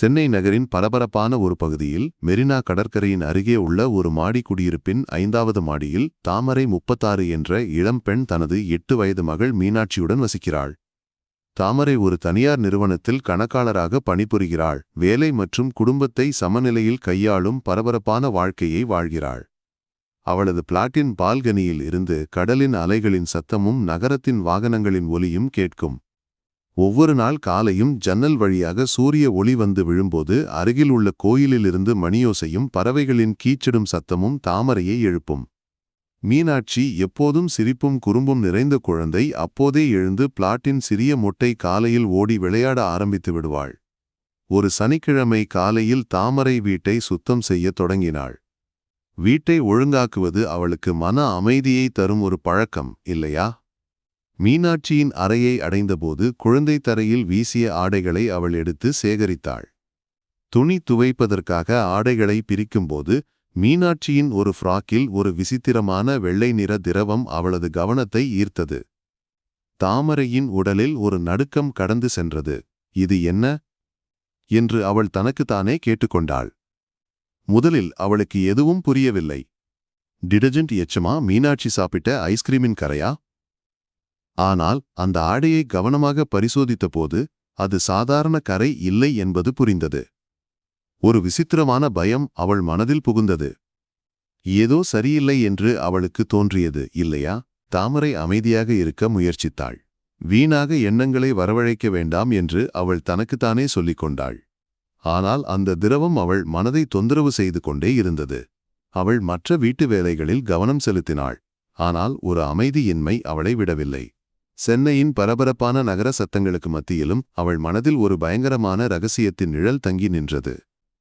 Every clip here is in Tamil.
சென்னை நகரின் பரபரப்பான ஒரு பகுதியில் மெரினா கடற்கரையின் அருகே உள்ள ஒரு மாடி குடியிருப்பின் ஐந்தாவது மாடியில் தாமரை முப்பத்தாறு என்ற இளம்பெண் தனது எட்டு வயது மகள் மீனாட்சியுடன் வசிக்கிறாள். தாமரை ஒரு தனியார் நிறுவனத்தில் கணக்காளராக பணிபுரிகிறாள். வேலை மற்றும் குடும்பத்தை சமநிலையில் கையாளும் பரபரப்பான வாழ்க்கையை வாழ்கிறாள். அவளது பிளாட்டின் பால்கனியில் இருந்து கடலின் அலைகளின் சத்தமும் நகரத்தின் வாகனங்களின் ஒலியும் கேட்கும். ஒவ்வொரு நாள் காலையும் ஜன்னல் வழியாக சூரிய ஒளி வந்து விழும்போது அருகில் உள்ள கோயிலிலிருந்து மணியோசையும் பறவைகளின் கீச்சிடும் சத்தமும் தாமரையை எழுப்பும். மீனாட்சி எப்போதும் சிரிப்பும் குறும்பும் நிறைந்த குழந்தை அப்போதே எழுந்து பிளாட்டின் சிறிய மொட்டை காலையில் ஓடி விளையாட ஆரம்பித்து விடுவாள். ஒரு சனிக்கிழமை காலையில் தாமரை வீட்டை சுத்தம் செய்யத் தொடங்கினாள். வீட்டை ஒழுங்காக்குவது அவளுக்கு மன அமைதியை தரும் ஒரு பழக்கம் இல்லையா? மீனாட்சியின் அறையை அடைந்தபோது குழந்தை தரையில் வீசிய ஆடைகளை அவள் எடுத்து சேகரித்தாள். துணி துவைப்பதற்காக ஆடைகளை பிரிக்கும்போது மீனாட்சியின் ஒரு ஃப்ராக்கில் ஒரு விசித்திரமான வெள்ளை நிற திரவம் அவளது கவனத்தை ஈர்த்தது. தாமரையின் உடலில் ஒரு நடுக்கம் கடந்து சென்றது. இது என்ன? என்று அவள் தனக்குத்தானே கேட்டுக்கொண்டாள். முதலில் அவளுக்கு எதுவும் புரியவில்லை. டிடர்ஜென்ட் எச்சமா? மீனாட்சி சாப்பிட்ட ஐஸ்கிரீமின் கரையா? ஆனால் அந்த ஆடையை கவனமாக பரிசோதித்தபோது அது சாதாரண கரை இல்லை என்பது புரிந்தது. ஒரு விசித்திரமான பயம் அவள் மனதில் புகுந்தது. ஏதோ சரியில்லை என்று அவளுக்கு தோன்றியது இல்லையா? தாமரை அமைதியாக இருக்க முயற்சித்தாள். வீணாக எண்ணங்களை வரவழைக்க வேண்டாம் என்று அவள் தனக்குத்தானே சொல்லிக் கொண்டாள். ஆனால் அந்த திரவம் அவள் மனதை தொந்தரவு செய்து கொண்டே இருந்தது. அவள் மற்ற வீட்டு வேலைகளில் கவனம் செலுத்தினாள். ஆனால் ஒரு அமைதியின்மை அவளை விடவில்லை. சென்னையின் பரபரப்பான நகர சத்தங்களுக்கு மத்தியிலும் அவள் மனதில் ஒரு பயங்கரமான ரகசியத்தின் நிழல் தங்கி நின்றது.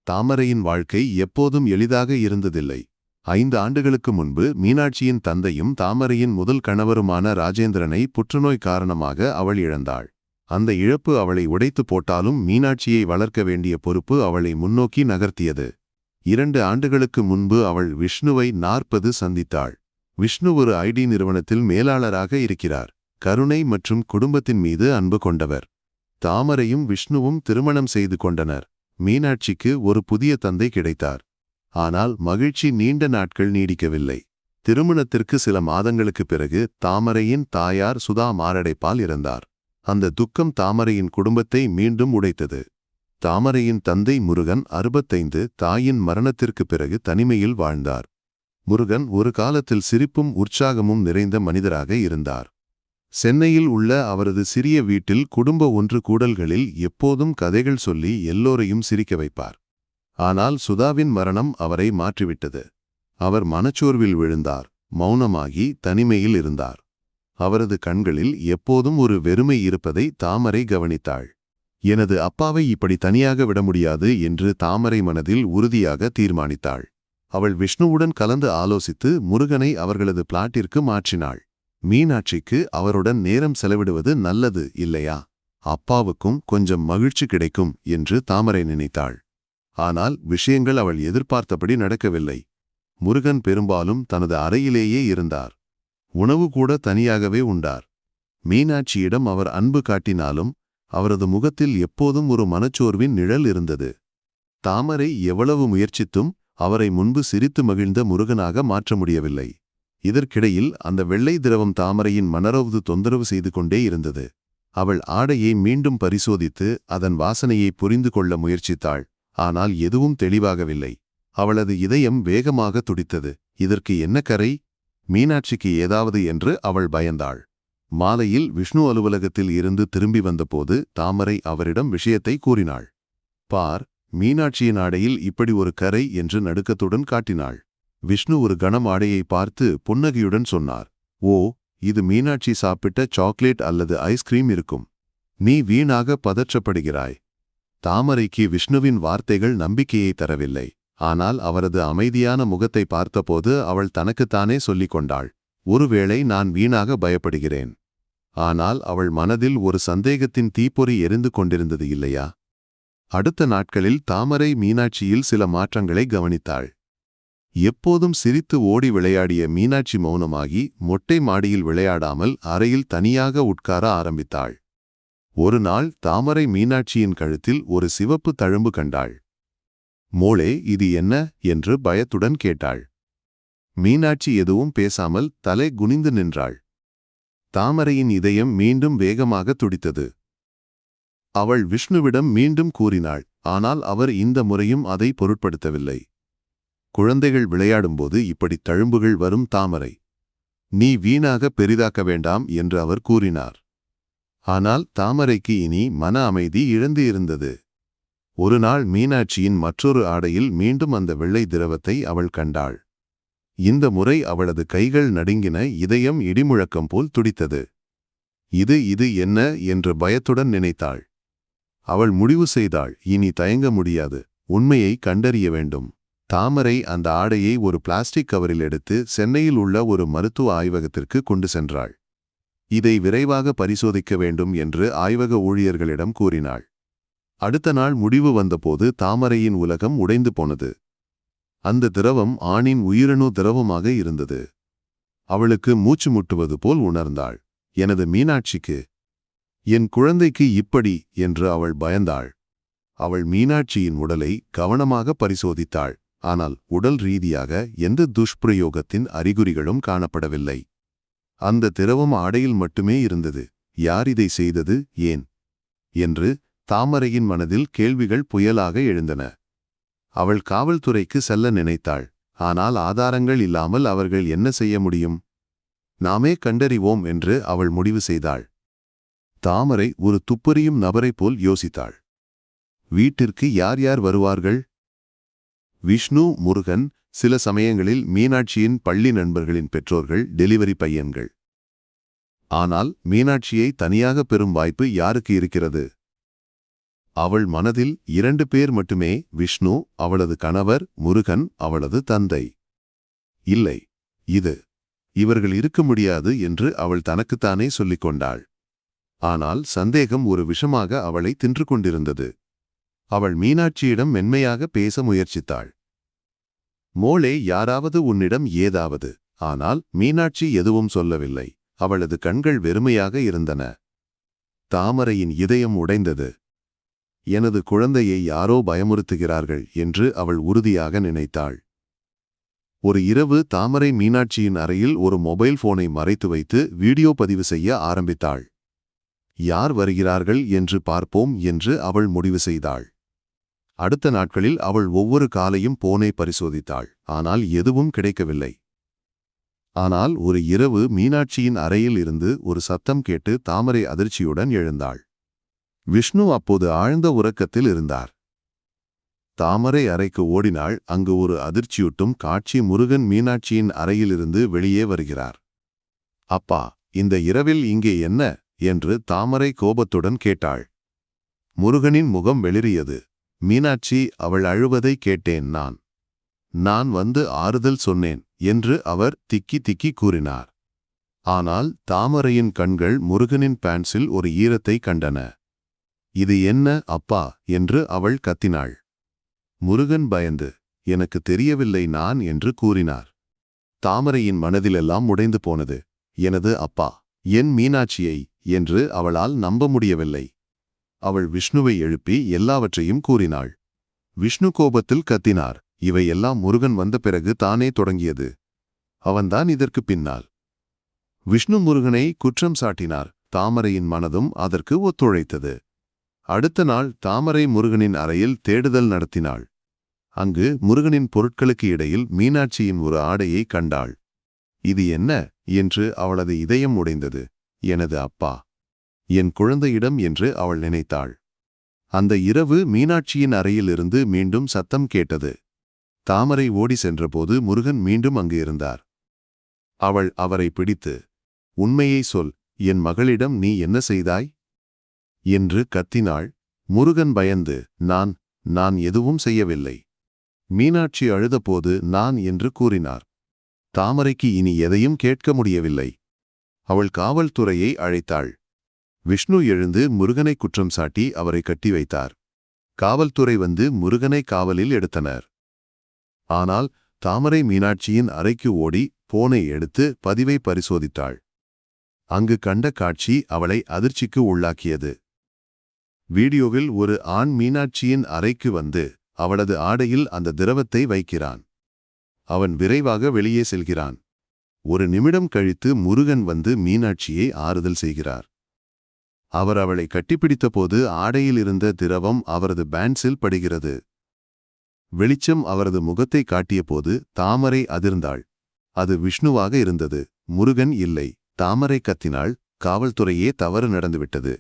தாமரையின் வாழ்க்கை எப்போதும் எளிதாக இருந்ததில்லை. ஐந்து ஆண்டுகளுக்கு முன்பு மீனாட்சியின் தந்தையும் தாமரையின் முதல் கணவருமான ராஜேந்திரனை புற்றுநோய் காரணமாக அவள் இழந்தாள். அந்த இழப்பு அவளை உடைத்து போட்டாலும் மீனாட்சியை வளர்க்க வேண்டிய பொறுப்பு அவளை முன்னோக்கி நகர்த்தியது. இரண்டு ஆண்டுகளுக்கு முன்பு அவள் விஷ்ணுவை நாற்பது சந்தித்தாள். விஷ்ணு ஒரு ஐடி நிறுவனத்தில் மேலாளராக இருக்கிறார். கருணை மற்றும் குடும்பத்தின் மீது அன்பு கொண்டவர். தாமரையும் விஷ்ணுவும் திருமணம் செய்து கொண்டனர். மீனாட்சிக்கு ஒரு புதிய தந்தை கிடைத்தார். ஆனால் மகிழ்ச்சி நீண்ட நாட்கள் நீடிக்கவில்லை. திருமணத்திற்கு சில மாதங்களுக்குப் பிறகு தாமரையின் தாயார் சுதா மாரடைப்பால் இறந்தார். அந்த துக்கம் தாமரையின் குடும்பத்தை மீண்டும் உடைத்தது. தாமரையின் தந்தை முருகன் அறுபத்தைந்து தாயின் மரணத்திற்குப் பிறகு தனிமையில் வாழ்ந்தார். முருகன் ஒரு காலத்தில் சிரிப்பும் உற்சாகமும் நிறைந்த மனிதராக இருந்தார். சென்னையில் உள்ள அவரது சிறிய வீட்டில் குடும்ப ஒன்று கூடல்களில் எப்போதும் கதைகள் சொல்லி எல்லோரையும் சிரிக்க வைப்பார். ஆனால் சுதாவின் மரணம் அவரை மாற்றிவிட்டது. அவர் மனச்சோர்வில் விழுந்தார் மௌனமாகி தனிமையில் இருந்தார். அவரது கண்களில் எப்போதும் ஒரு வெறுமை இருப்பதை தாமரை கவனித்தாள். எனது அப்பாவை இப்படி தனியாக விட முடியாது என்று தாமரை மனதில் உறுதியாக தீர்மானித்தாள். அவள் விஷ்ணுவுடன் கலந்து ஆலோசித்து முருகனை அவர்களது பிளாட்டிற்கு மாற்றினாள். மீனாட்சிக்கு அவருடன் நேரம் செலவிடுவது நல்லது இல்லையா? அப்பாவுக்கும் கொஞ்சம் மகிழ்ச்சி கிடைக்கும் என்று தாமரை நினைத்தாள். ஆனால் விஷயங்கள் அவள் எதிர்பார்த்தபடி நடக்கவில்லை. முருகன் பெரும்பாலும் தனது அறையிலேயே இருந்தார். உணவு கூட தனியாகவே உண்டார். மீனாட்சியிடம் அவர் அன்பு காட்டினாலும் அவரது முகத்தில் எப்போதும் ஒரு மனச்சோர்வின் நிழல் இருந்தது. தாமரை எவ்வளவு முயற்சித்தும் அவரை முன்பு சிரித்து மகிழ்ந்த முருகனாக மாற்ற முடியவில்லை. இதற்கிடையில் அந்த வெள்ளை திரவம் தாமரையின் மனரவுது தொந்தரவு செய்து கொண்டே இருந்தது. அவள் ஆடையை மீண்டும் பரிசோதித்து அதன் வாசனையை புரிந்து கொள்ள முயற்சித்தாள். ஆனால் எதுவும் தெளிவாகவில்லை. அவளது இதயம் வேகமாக துடித்தது. இதற்கு என்ன கரை? மீனாட்சிக்கு ஏதாவது என்று அவள் பயந்தாள். மாலையில் விஷ்ணு அலுவலகத்தில் இருந்து திரும்பி வந்தபோது தாமரை அவரிடம் விஷயத்தை கூறினாள். பார் மீனாட்சியின் ஆடையில் இப்படி ஒரு கரை என்று நடுக்கத்துடன் காட்டினாள். விஷ்ணு ஒரு கணம் ஆடையை பார்த்து புன்னகையுடன் சொன்னார் ஓ இது மீனாட்சி சாப்பிட்ட சாக்லேட் அல்லது ஐஸ்கிரீம் இருக்கும். நீ வீணாக பதற்றப்படுகிறாய். தாமரைக்கு விஷ்ணுவின் வார்த்தைகள் நம்பிக்கையை தரவில்லை. ஆனால் அவரது அமைதியான முகத்தை பார்த்தபோது அவள் தனக்குத்தானே சொல்லிக் கொண்டாள் ஒருவேளை நான் வீணாக பயப்படுகிறேன். ஆனால் அவள் மனதில் ஒரு சந்தேகத்தின் தீப்பொறி எரிந்து கொண்டிருந்தது இல்லையா? அடுத்த நாட்களில் தாமரை மீனாட்சியில் சில மாற்றங்களை கவனித்தாள். எப்போதும் சிரித்து ஓடி விளையாடிய மீனாட்சி மௌனமாகி மொட்டை மாடியில் விளையாடாமல் அறையில் தனியாக உட்கார ஆரம்பித்தாள். ஒரு நாள் தாமரை மீனாட்சியின் கழுத்தில் ஒரு சிவப்பு தழும்பு கண்டாள். மோளே இது என்ன? என்று பயத்துடன் கேட்டாள். மீனாட்சி எதுவும் பேசாமல் தலை குனிந்து நின்றாள். தாமரையின் இதயம் மீண்டும் வேகமாக துடித்தது. அவள் விஷ்ணுவிடம் மீண்டும் கூறினாள் ஆனால் அவர் இந்த முறையும் அதை பொருட்படுத்தவில்லை. குழந்தைகள் விளையாடும்போது இப்படி தழும்புகள் வரும் தாமரை. நீ வீணாக பெரிதாக்க வேண்டாம் என்று அவர் கூறினார். ஆனால் தாமரைக்கு இனி மன அமைதி இழந்து இருந்தது. ஒரு நாள் மீனாட்சியின் மற்றொரு ஆடையில் மீண்டும் அந்த வெள்ளை திரவத்தை அவள் கண்டாள். இந்த முறை அவளது கைகள் நடுங்கின இதயம் இடிமுழக்கம் போல் துடித்தது. இது இது என்ன என்று பயத்துடன் நினைத்தாள். அவள் முடிவு செய்தாள் இனி தயங்க முடியாது உண்மையை கண்டறிய வேண்டும். தாமரை அந்த ஆடையை ஒரு பிளாஸ்டிக் கவரில் எடுத்து சென்னையில் உள்ள ஒரு மருத்துவ ஆய்வகத்திற்கு கொண்டு சென்றாள். இதை விரைவாக பரிசோதிக்க வேண்டும் என்று ஆய்வக ஊழியர்களிடம் கூறினாள். அடுத்த நாள் முடிவு வந்தபோது தாமரையின் உலகம் உடைந்து போனது. அந்த திரவம் ஆணின் உயிரணு திரவமாக இருந்தது. அவளுக்கு மூச்சு முட்டுவது போல் உணர்ந்தாள். எனது மீனாட்சிக்கு என் குழந்தைக்கு இப்படி? என்று அவள் பயந்தாள். அவள் மீனாட்சியின் உடலை கவனமாக பரிசோதித்தாள். ஆனால் உடல் ரீதியாக எந்த துஷ்பிரயோகத்தின் அறிகுறிகளும் காணப்படவில்லை. அந்த திரவம் ஆடையில் மட்டுமே இருந்தது. யார் இதை செய்தது? ஏன்? என்று தாமரையின் மனதில் கேள்விகள் புயலாக எழுந்தன. அவள் காவல்துறைக்கு செல்ல நினைத்தாள். ஆனால் ஆதாரங்கள் இல்லாமல் அவர்கள் என்ன செய்ய முடியும்? நாமே கண்டறிவோம் என்று அவள் முடிவு செய்தாள். தாமரை ஒரு துப்பறியும் நபரைப் போல் யோசித்தாள். வீட்டிற்கு யார் யார் வருவார்கள்? விஷ்ணு முருகன் சில சமயங்களில் மீனாட்சியின் பள்ளி நண்பர்களின் பெற்றோர்கள் டெலிவரி பையன்கள். ஆனால் மீனாட்சியை தனியாக பெறும் வாய்ப்பு யாருக்கு இருக்கிறது? அவள் மனதில் இரண்டு பேர் மட்டுமே விஷ்ணு அவளது கணவர் முருகன் அவளது தந்தை. இல்லை இது இவர்கள் இருக்க முடியாது என்று அவள் தனக்குத்தானே சொல்லிக் கொண்டாள் ஆனால் சந்தேகம் ஒரு விஷமாக அவளை தின்று கொண்டிருந்தது. அவள் மீனாட்சியிடம் மென்மையாக பேச முயற்சித்தாள். மோளே யாராவது உன்னிடம் ஏதாவது? ஆனால் மீனாட்சி எதுவும் சொல்லவில்லை. அவளது கண்கள் வெறுமையாக இருந்தன. தாமரையின் இதயம் உடைந்தது. எனது குழந்தையை யாரோ பயமுறுத்துகிறார்கள் என்று அவள் உறுதியாக நினைத்தாள். ஒரு இரவு தாமரை மீனாட்சியின் அறையில் ஒரு மொபைல் போனை மறைத்து வைத்து வீடியோ பதிவு செய்ய ஆரம்பித்தாள். யார் வருகிறார்கள் என்று பார்ப்போம் என்று அவள் முடிவு செய்தாள். அடுத்த நாட்களில் அவள் ஒவ்வொரு காலையும் போனை பரிசோதித்தாள். ஆனால் எதுவும் கிடைக்கவில்லை. ஆனால் ஒரு இரவு மீனாட்சியின் அறையில் இருந்து ஒரு சத்தம் கேட்டு தாமரை அதிர்ச்சியுடன் எழுந்தாள். விஷ்ணு அப்போது ஆழ்ந்த உறக்கத்தில் இருந்தார். தாமரை அறைக்கு ஓடினாள். அங்கு ஒரு அதிர்ச்சியூட்டும் காட்சி முருகன் மீனாட்சியின் அறையிலிருந்து வெளியே வருகிறார். அப்பா இந்த இரவில் இங்கே என்ன? என்று தாமரை கோபத்துடன் கேட்டாள். முருகனின் முகம் வெளிரியது மீனாட்சி அவள் அழுவதை கேட்டேன் நான். நான் வந்து ஆறுதல் சொன்னேன் என்று அவர் திக்கி திக்கி கூறினார். ஆனால் தாமரையின் கண்கள் முருகனின் பேண்ட்ஸில் ஒரு ஈரத்தை கண்டன. இது என்ன அப்பா என்று அவள் கத்தினாள். முருகன் பயந்து எனக்கு தெரியவில்லை நான் என்று கூறினார். தாமரையின் மனதிலெல்லாம் உடைந்து போனது. எனது அப்பா என் மீனாட்சியை என்று அவளால் நம்ப முடியவில்லை. அவள் விஷ்ணுவை எழுப்பி எல்லாவற்றையும் கூறினாள். விஷ்ணு கோபத்தில் கத்தினார். இவையெல்லாம் முருகன் வந்த பிறகு தானே தொடங்கியது. அவன்தான் இதற்கு பின்னால். விஷ்ணு முருகனை குற்றம் சாட்டினார். தாமரையின் மனதும் அதற்கு ஒத்துழைத்தது. அடுத்த நாள் தாமரை முருகனின் அறையில் தேடுதல் நடத்தினாள். அங்கு முருகனின் பொருட்களுக்கு இடையில் மீனாட்சியின் ஒரு ஆடையை கண்டாள். இது என்ன? என்று அவளது இதயம் உடைந்தது. எனது அப்பா! என் குழந்தையிடம் என்று அவள் நினைத்தாள். அந்த இரவு மீனாட்சியின் அறையிலிருந்து மீண்டும் சத்தம் கேட்டது. தாமரை ஓடி சென்றபோது முருகன் மீண்டும் அங்கு இருந்தார். அவள் அவரை பிடித்து உண்மையை சொல் என் மகளிடம் நீ என்ன செய்தாய்? என்று கத்தினாள். முருகன் பயந்து நான் நான் எதுவும் செய்யவில்லை. மீனாட்சி அழுதபோது நான் என்று கூறினார். தாமரைக்கு இனி எதையும் கேட்க முடியவில்லை. அவள் காவல்துறையை அழைத்தாள். விஷ்ணு எழுந்து முருகனை குற்றம் சாட்டி அவரை கட்டி வைத்தார். காவல்துறை வந்து முருகனை காவலில் எடுத்தனர். ஆனால் தாமரை மீனாட்சியின் அறைக்கு ஓடி போனை எடுத்து பதிவை பரிசோதித்தாள். அங்கு கண்ட காட்சி அவளை அதிர்ச்சிக்கு உள்ளாக்கியது. வீடியோவில் ஒரு ஆண் மீனாட்சியின் அறைக்கு வந்து அவளது ஆடையில் அந்த திரவத்தை வைக்கிறான். அவன் விரைவாக வெளியே செல்கிறான். ஒரு நிமிடம் கழித்து முருகன் வந்து மீனாட்சியை ஆறுதல் செய்கிறார். அவர் அவளை கட்டிப்பிடித்தபோது ஆடையில் இருந்த திரவம் அவரது பேண்ட்ஸில் படுகிறது. வெளிச்சம் அவரது முகத்தை காட்டியபோது தாமரை அதிர்ந்தாள். அது விஷ்ணுவாக இருந்தது. முருகன் இல்லை. தாமரை கத்தினாள். காவல்துறையே தவறு நடந்துவிட்டது.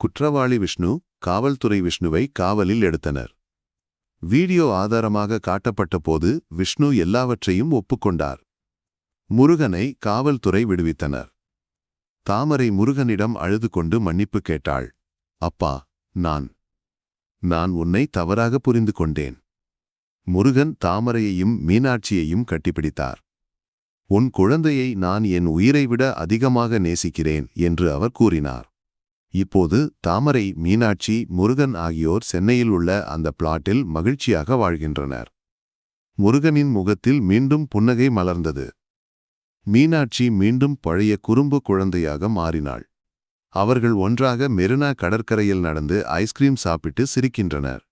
குற்றவாளி விஷ்ணு காவல்துறை விஷ்ணுவை காவலில் எடுத்தனர். வீடியோ ஆதாரமாக காட்டப்பட்டபோது விஷ்ணு எல்லாவற்றையும் ஒப்புக்கொண்டார். முருகனை காவல்துறை விடுவித்தனர். தாமரை முருகனிடம் அழுது கொண்டு மன்னிப்பு கேட்டாள். அப்பா நான் நான் உன்னை தவறாக புரிந்து கொண்டேன் முருகன் தாமரையையும் மீனாட்சியையும் கட்டிப்பிடித்தார். உன் குழந்தையை நான் என் உயிரை விட அதிகமாக நேசிக்கிறேன் என்று அவர் கூறினார். இப்போது தாமரை மீனாட்சி முருகன் ஆகியோர் சென்னையில் உள்ள அந்த பிளாட்டில் மகிழ்ச்சியாக வாழ்கின்றனர். முருகனின் முகத்தில் மீண்டும் புன்னகை மலர்ந்தது. மீனாட்சி மீண்டும் பழைய குறும்பு குழந்தையாக மாறினாள். அவர்கள் ஒன்றாக மெரினா கடற்கரையில் நடந்து ஐஸ்கிரீம் சாப்பிட்டு சிரிக்கின்றனர்.